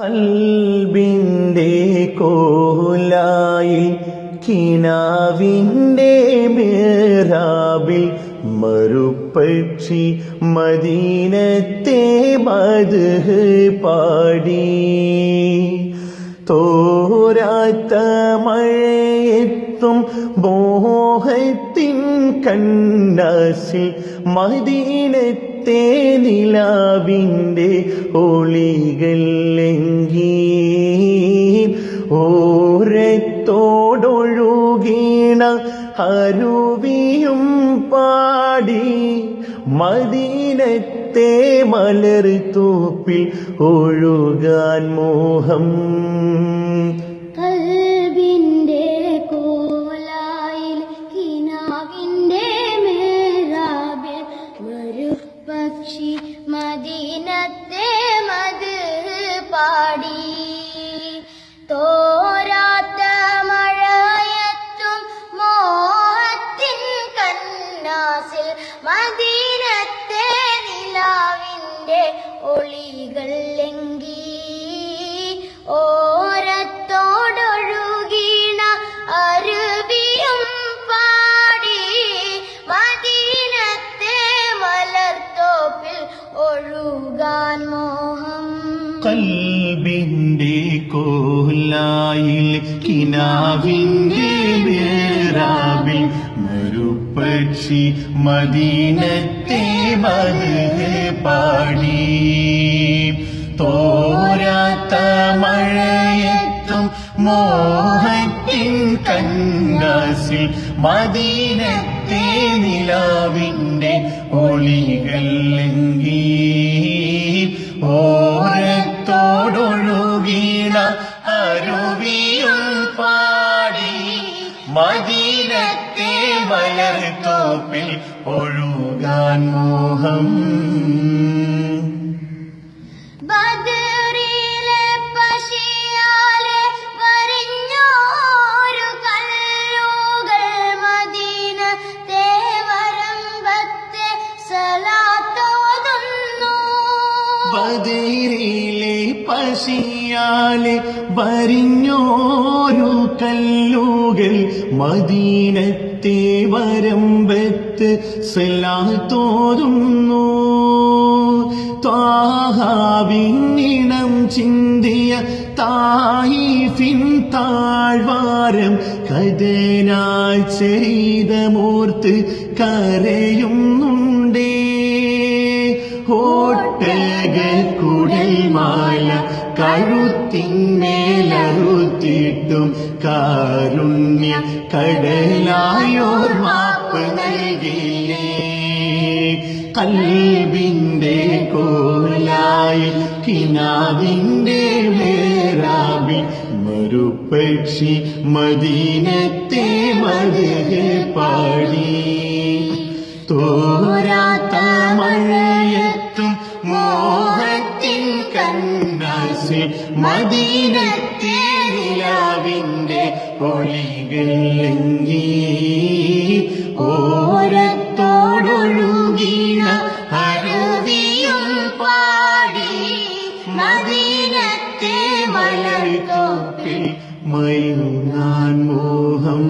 കൽബിന്റെ കോലായിൽ കിനാവിന്റെ മേറാവിൽ മറുപക്ഷി മദീനത്തെ മത് പാടി. തോരാത്ത മഴയെത്തും മോഹത്തിൻ കണ്ണാസിൽ മദീനത്തെ നിലാവിന്റെ ഒളികൾ ഓരത്തോടൊഴുകീണ അരുവിയും പാടി മദീനത്തെ മലർ തൂപ്പിൽ ഒഴുകാൻ മോഹം ഒളികൾ ലംഘി ഓരത്തോടൊഴുകീണ അരുവിയും പാടി മദീനത്തെ മലർത്തോപ്പിൽ ഒഴുകാൻ മോഹം. കൽബിന്റെ കോലായിൽ കിനാവിന്റെ വേറാവിൽ മറുപക്ഷി മദീനത്തെ മത് പാടി. തോരാത്ത മഴയത്തും മോഹത്തിൻ കങ്കാസിൽ മദീനത്തെ നിലാവിന്റെ ഒളികൾ ലംഘി ഓരത്തോടൊഴുകീണ അരുവിയും പാടി മദീനത്തെ വയർത്തോപ്പിൽ ഒഴുകാൻ മോഹം ബദിരിലെ പശിയാലെ വരിഞ്ഞോരു കല്ലുകൾ മദീനത്തെ വരമ്പത്ത് സലാത്തോരുന്നു ണം ചിന്തിയ തായിഫിൻ താഴ്വാരം കഥനാൽ ചെയ്ത മൂർത്ത് കരയുന്നുണ്ടേ. കഴുത്തിന്മേലറുത്തിട്ടും കാരുണ്യ കടലായോർ മാപ്പ് നൽകിയേ. കൽബിന്റെ കോലായി കിനാവിന്റെ വേറാവി മറുപക്ഷി മദീനത്തെ മത് പാടി. തോരാത്ത മഴയത്തും മദീനത്തെ നിലാവിന്റെ പൊളികളിലെങ്കി ഓരത്തോടൊഴുകിണ അരുവിയും പാടി മദീനത്തെ മലർത്തോപ്പിൽ മയുങ്ങാൻ മോഹം